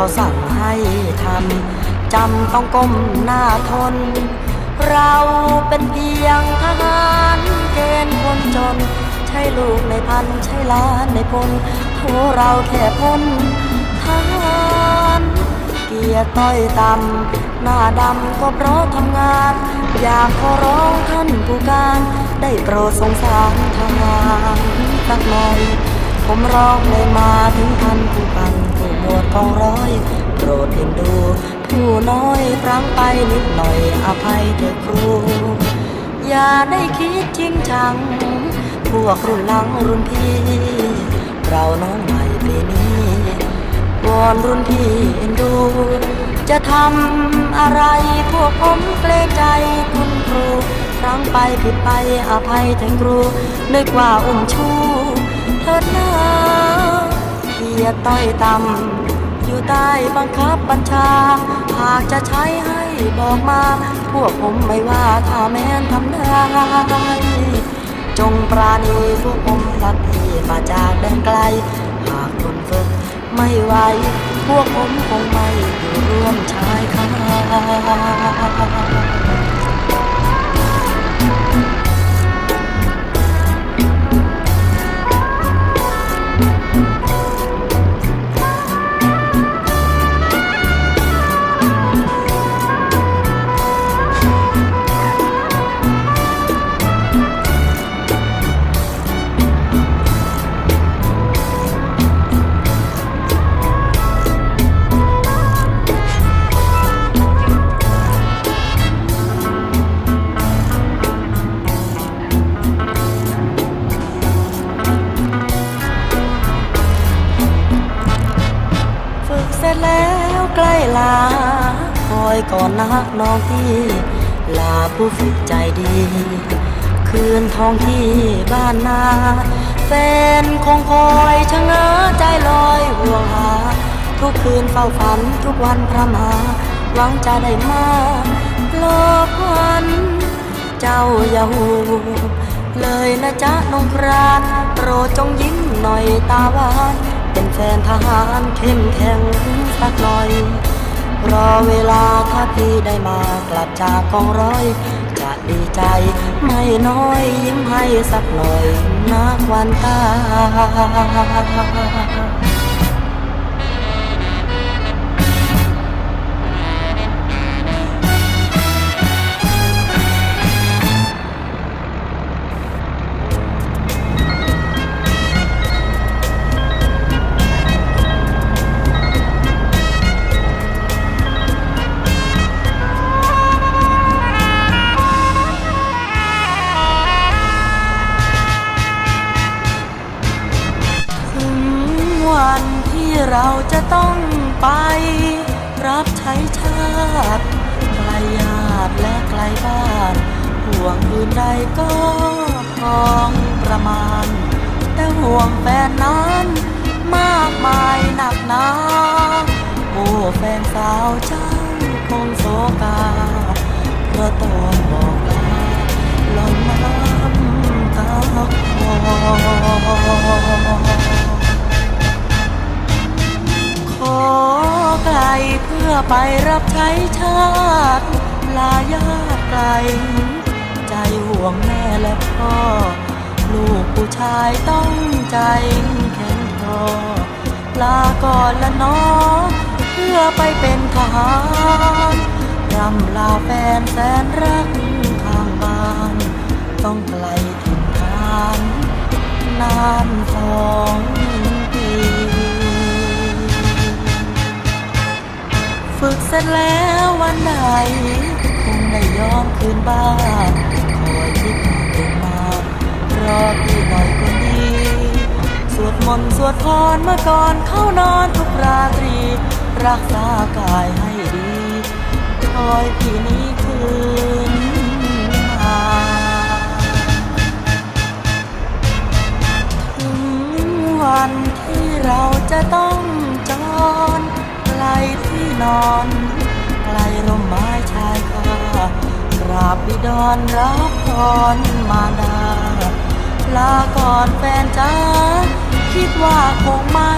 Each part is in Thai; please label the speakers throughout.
Speaker 1: เขาสั่งให้ทำจำต้องก้มหน้าทน เราเป็นเพียงทหารเกณฑ์คนจน ใช่ลูกในพันใช่ล้านในพลโหเราแค่พ้นทหารเกียรติต้อยต่ำหน้าดำก็เพราะทำงาน อยากขอร้องท่านผู้การ ได้โปรดสงสารทหารสักหน่อย ผมร้องเลยมาถึงท่านผู้พันผู้หมวดกองร้อย โปรดเห็นดู ผู้น้อยพลั้งไปนิดหน่อยอภัยเถอะครู อย่าได้คิดจริงจัง พวกรุ่นหลังรุ่นพี่ เราน้องใหม่ปีนี้วอนรุ่นพี่เอ็นดู จะทำอะไรพวกผมเกรงใจคุณครูครั้งไปผิดไปอภัยถึงครูนึกว่าอุ้มชู ยรติต้อยต่ำอยู่ใต้บังคับบัญชา หากจะใช้ให้บอกมา พวกผมไม่ว่าถ้าแม้นทำได้จงปราณีพวกผมพลัดที่มาจากแดนไกล หากคนฝึกไม่ไหวพวกผมคงไม่อยู่ร่วมชายคาักน้องที่ลาผู้ฝึกใจดี คืนทองที่บ้านนา แฟนคงคอยชะเง้อใจลอยห่วงหา ทุกคืนเฝ้าฝันทุกวันพระมาหวังจะได้มาโลกวัน เจ้าอย่าหูเลยนะจ๊ะน้องครานโปรดจงยิ้มหน่อยตาหวาน เป็นแฟนทหารเข้มแข็งสักหน่อย รอเวลาถ้าพี่ได้มากลับจากกองร้อย จะดีใจไม่น้อยยิ้มให้สักหน่อยนักวันตา เราจะต้องไป รับใช้ชาติไกลญาติและไกลบ้านห่วงอื่นใดก็ของประมาณ แต่ห่วงแฟนนั้นมากมายหนักหนาโอ้แฟนสาวเจ้าคงโศกาเพราะต้องบอกลาลงน้ำตาคลอขอ ไกลเพื่อไปรับใช้ชาติลาญาติไกล ใจห่วงแม่และพ่อ ลูกผู้ชายต้องใจแข็งพอลาก่อนละน้องเพื่อไปเป็นทหารรำลาแฟนแสนรักข้างบ้าน ต้องไกลถิ่นฐานนานสองปี ฝึกเสร็จแล้ววันไหนคงได้ย้อนคืนบ้านคอยคิดถึงมารอพี่หน่อยคนดีสวดมนต์สวดพรเมื่อก่อนเข้านอนทุกราตรี รักษากายให้ดีคอยพี่นี้คืนมาถึงวันที่เราจะต้องจรไกลที่ นอนไกลร่มไม้ชายคากราบบิดอนรับพรมาดา ลาก่อนแฟนจ้าคิดว่าคงไม่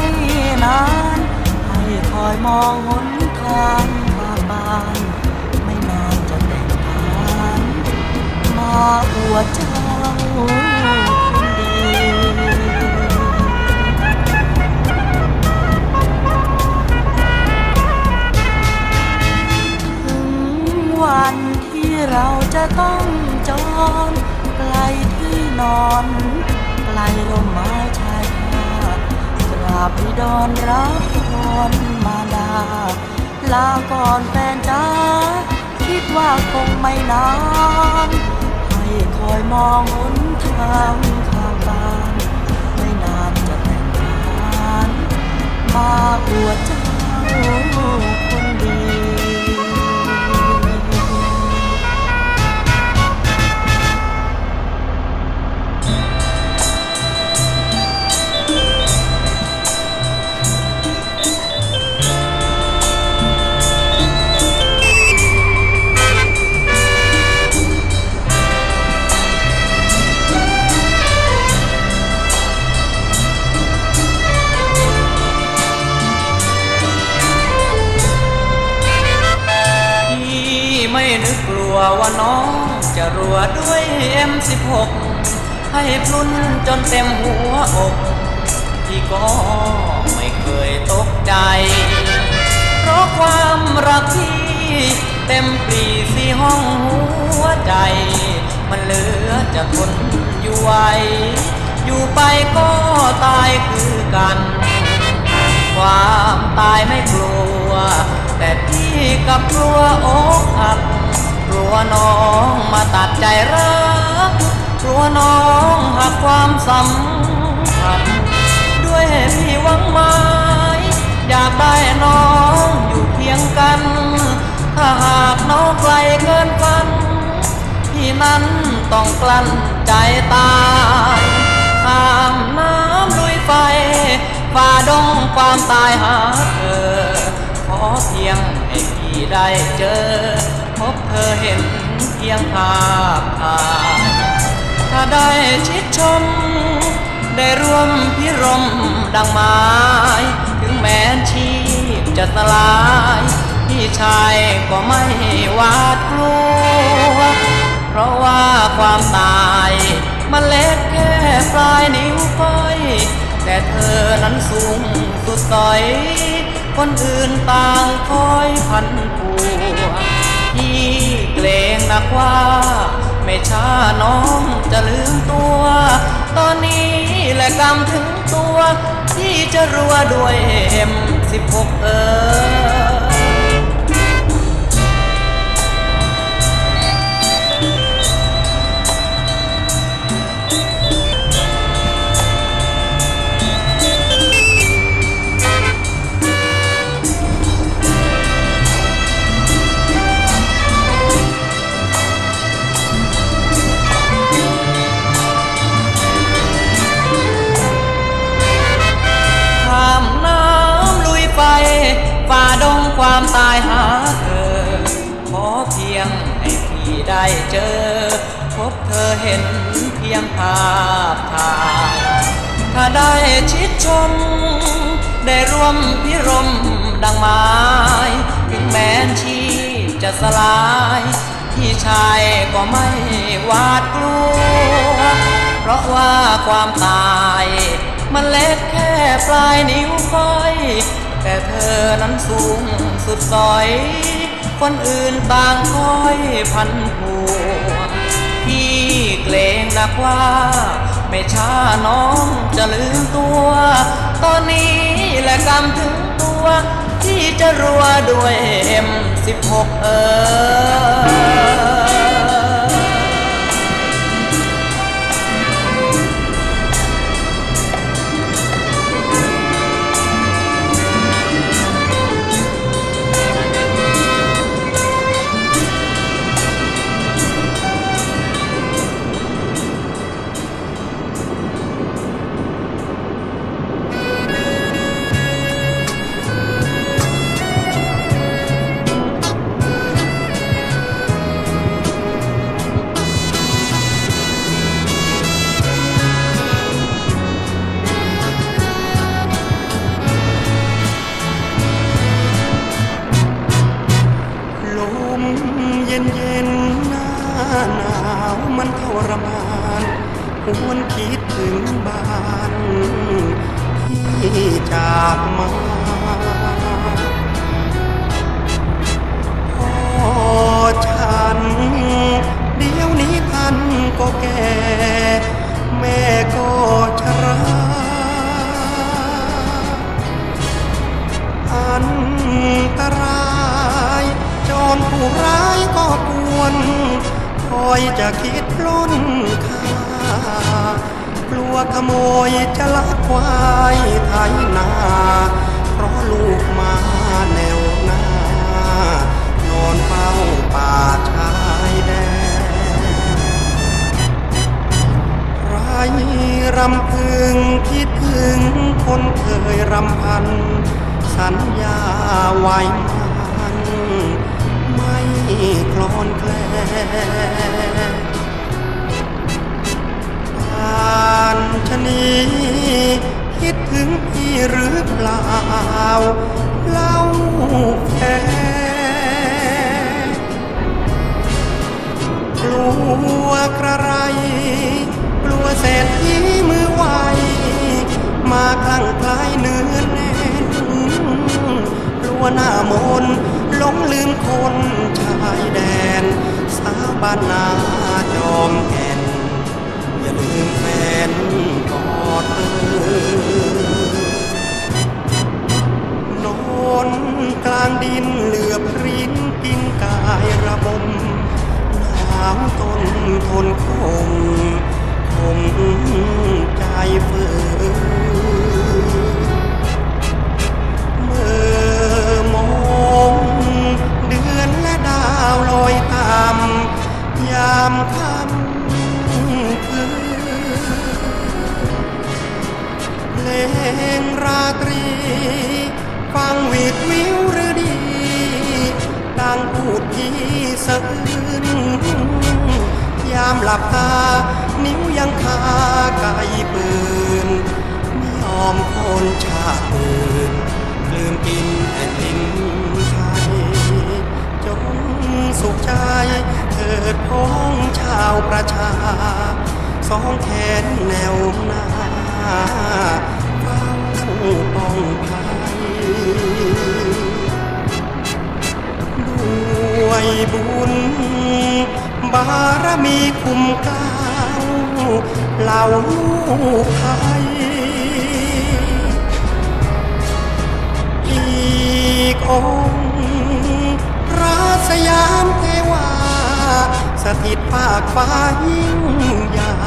Speaker 1: นาน ให้คอยมองหนทางมาบาน ไม่นานจะแต่งงาน มาอวดเจ้าคนดี วันที่เราจะต้องจรไกลที่นอนไกลลมไม้ชายคากราบบิดอนรับพรมาดาลาก่อนแฟนจ้าคิดว่าคงไม่นานให้คอยมองหนทางข้างบ้านไม่นานจะแต่งงานมาอวดเจ้าคนดี
Speaker 2: ว่าน้องจะรัวด้วย M16 ให้พลุนจนเต็มหัวอกพี่ก็ไม่เคยตกใจ เพราะความรักที่เต็มปรีสีห้องหัวใจ มันเหลือจะทนอยู่ไหวอยู่ไปก็ตายคือกัน ความตายไม่กลัว แต่พี่กลับกลัวอกหัก ลัวน้องมาตัดใจรักกลัวน้องหักความสัมพันธ์ด้วยพี่หวังไม้อยากได้น้องอยู่เคียงกัน ถ้าหากน้องไกลเกินฝันพี่นั้นต้องกลั้นใจตายข้ามน้ำลุยไฟฝ่าดงความตายหาเธอขอเพียงให้พี่ได้เจอ พบเธอเห็นเพียงภาพถ่ายถ้าได้ชิดชม ได้ร่วมพิรมดังไม้ถึงแม้ชีพจะสลาย พี่ชายก็ไม่หวาดกลัว เพราะว่าความตายมันเล็กแค่ปลายนิ้วก้อย แต่เธอนั้นสูงสุดสอย คนอื่นต่างคอยพันผัวพี่ เกรงนักว่า ไม่ช้าน้องจะลืมตัว ตอนนี้แหละกำถึงตัว ที่จะรัวด้วยเอ็มสิบหกเออ ได้เจอ พบเธอเห็นเพียงภาพถ่ายถ้าได้ชิดชม ได้ร่วมพิรมดังไม้ถึงแม้นชีพจะสลาย พี่ชายก็ไม่หวาดกลัว เพราะว่าความตาย มันเล็กแค่ปลายนิ้วก้อย แต่เธอนั้นสูงสุดสอย คนอื่นบางคอยพันผัว พี่เกรงนักว่า ไม่ช้าน้องจะลืมตัว ตอนนี้แหละกำถึงตัว ที่จะรัวด้วยเอ็มสิบหกเออ
Speaker 3: วนคิดถึงบ้านที่จากมาพ่อฉัน เดี๋ยวนี้ท่านก็แก่ แม่ก็ชราอันตรายโจรผู้ร้ายก็กวนคอยจะคิดปล้นค่า กลัวขโมยจะลักควายไถนา เพราะลูกมาแนวหน้า นอนเฝ้าป่าชายแดนไรรำพึงคิดถึงคนเคยรำพัน สัญญาไว้มันไม่คลอนแคลนานชะนีคิดถึงพี่หรือเปล่าเล่าแฟนกลัวกระไร กลัวเศรษฐีมือไวมาคลั่งคล้ายเนื้อแน่นกลัวหน้ามนหลงลืมคนชายแดน สาบานนาจอมแก่ แฟนกอดเธอนอนกลางดินเหลือบริ้นกินกายระบมหนาวทนทนคงคงใจฝืนเมื่อมองเดือนและดาวลอยตามยามค่ำ งราตรี ฟังวีดวิวหรือดีดังพูดที่สะอื้นยามหลับตา นิ้วยังคาไกปืนไม่ยอมคนชาติอื่นลืมกินแผ่นดินไทยจงสุขใจเถิดพ้องชาวประชา สองแขนแนวหน้า ป้องภัยด้วยบุญ บารมีคุ้มเกล้าเหล่าลูกไทยอีกองค์พระสยามเทวา สถิตภาคฟ้ายิ่งใหญ่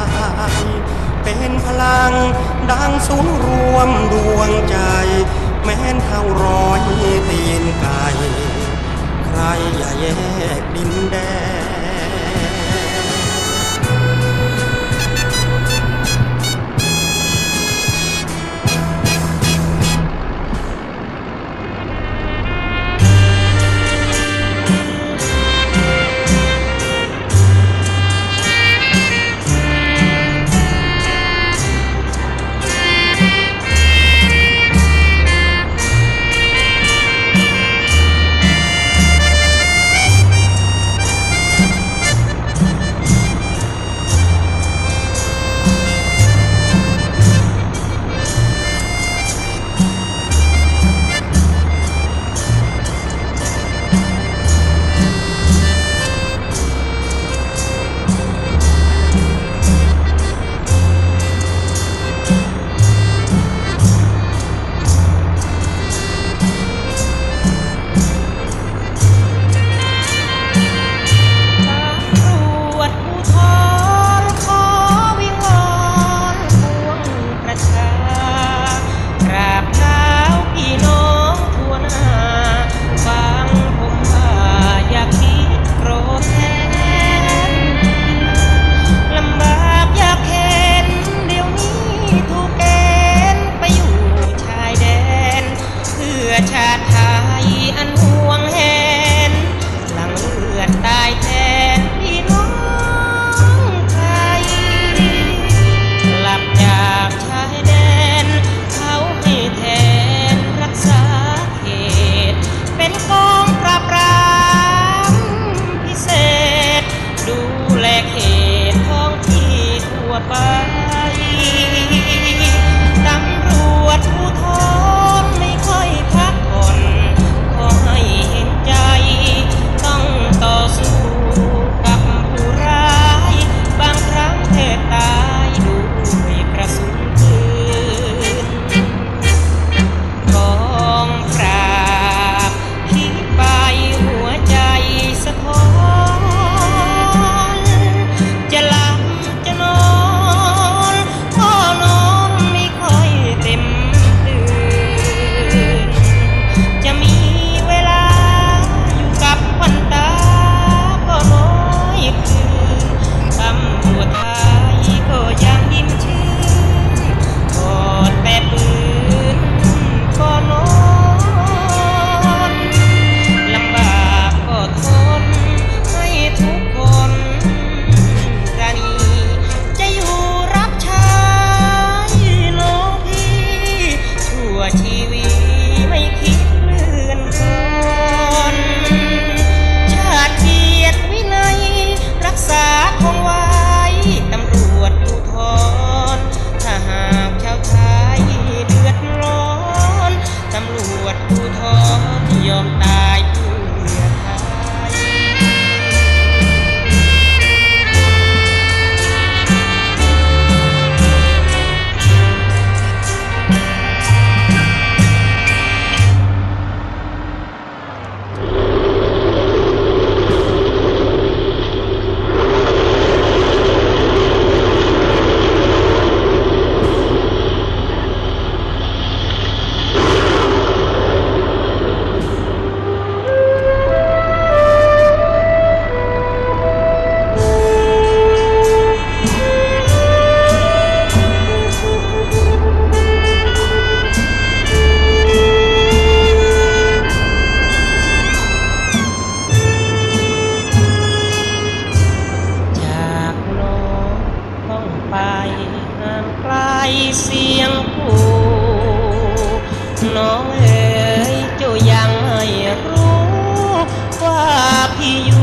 Speaker 3: เป็นพลัง ดังศูนย์รวมดวงใจ แม้นเท่าร้อยตีนไก่ ใครอย่าแยกดินแดน
Speaker 4: you.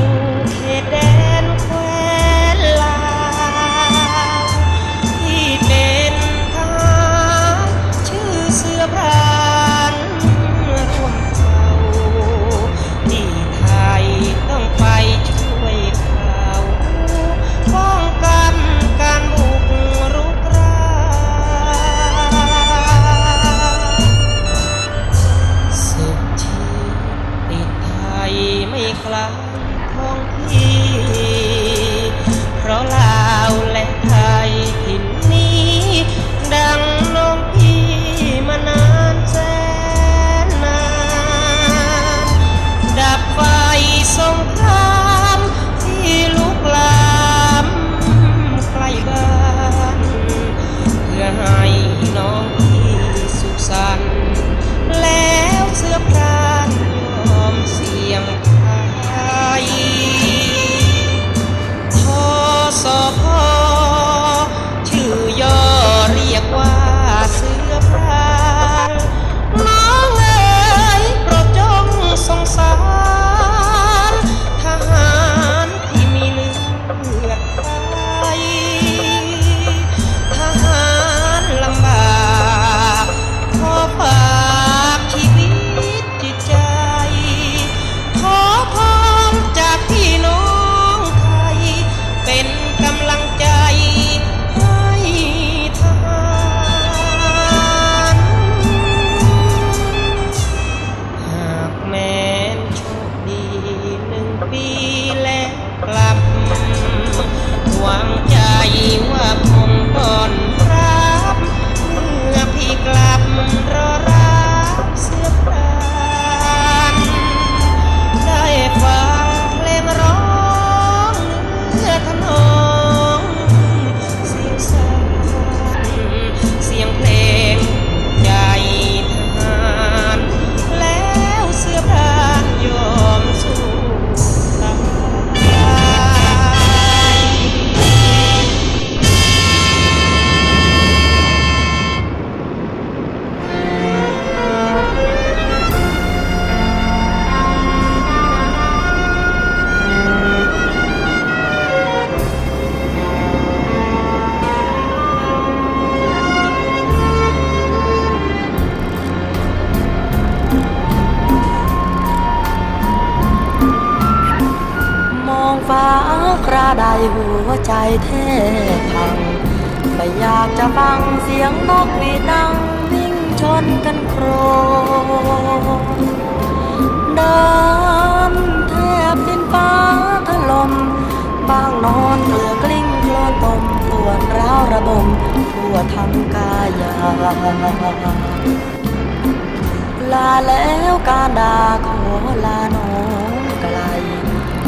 Speaker 4: ลาแล้วกาดาขอลาน้องไกล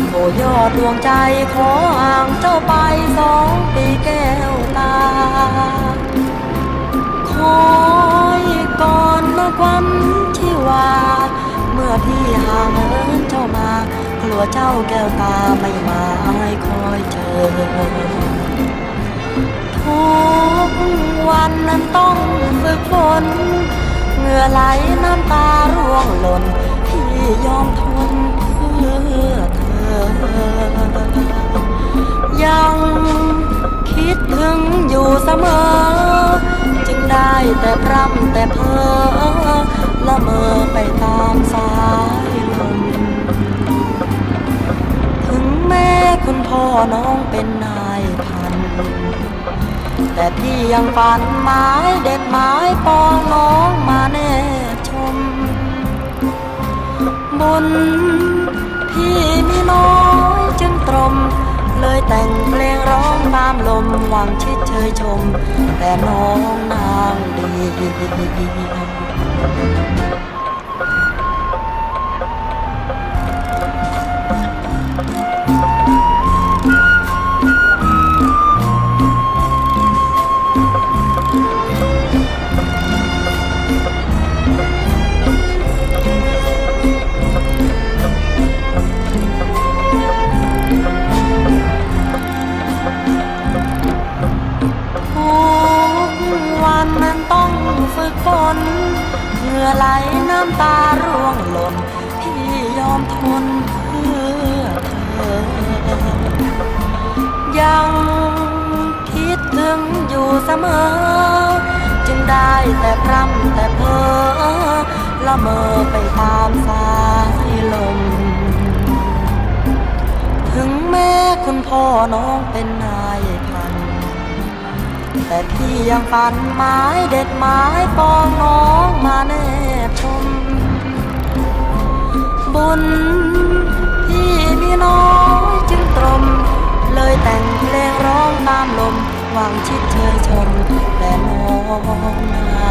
Speaker 1: ขอยอดดวงใจขออ่างเจ้าไปสองปีแก้วตา คอยก่อนเมื่อวันที่ว่าเมื่อพี่หาเหินเจ้ามากลัวเจ้าแก้วตาไม่มาให้คอยเจอ กวันนั้นต้องฝึกฝนเหงื่อไหลน้ำตาร่วงหล่นพี่ยอมทนเพื่อเธอ ยังคิดถึงอยู่เสมอ จึงได้แต่พร่ำแต่เพ้อละเมอไปตามสายลมถึงแม่คุณพ่อน้องเป็นนา แต่พี่ยังฝันหมายเด็ดหมายปองน้องมาแน่ชม บุญพี่มีน้อยจึงตรม เลยแต่งเพลงร้องตามลมหวังชิดเชยชม แต่น้องนางเดี ไปตามสายลม ถึงแม้คุณพ่อน้องเป็นนายพัน แต่พี่ยังฝันหมายเด็ดหมายปองน้องมาแนบชม บุญพี่มีน้อยจึงตรม เลยแต่งเพลงร้องตามลมหวังชิดเชยชมแต่น้องนา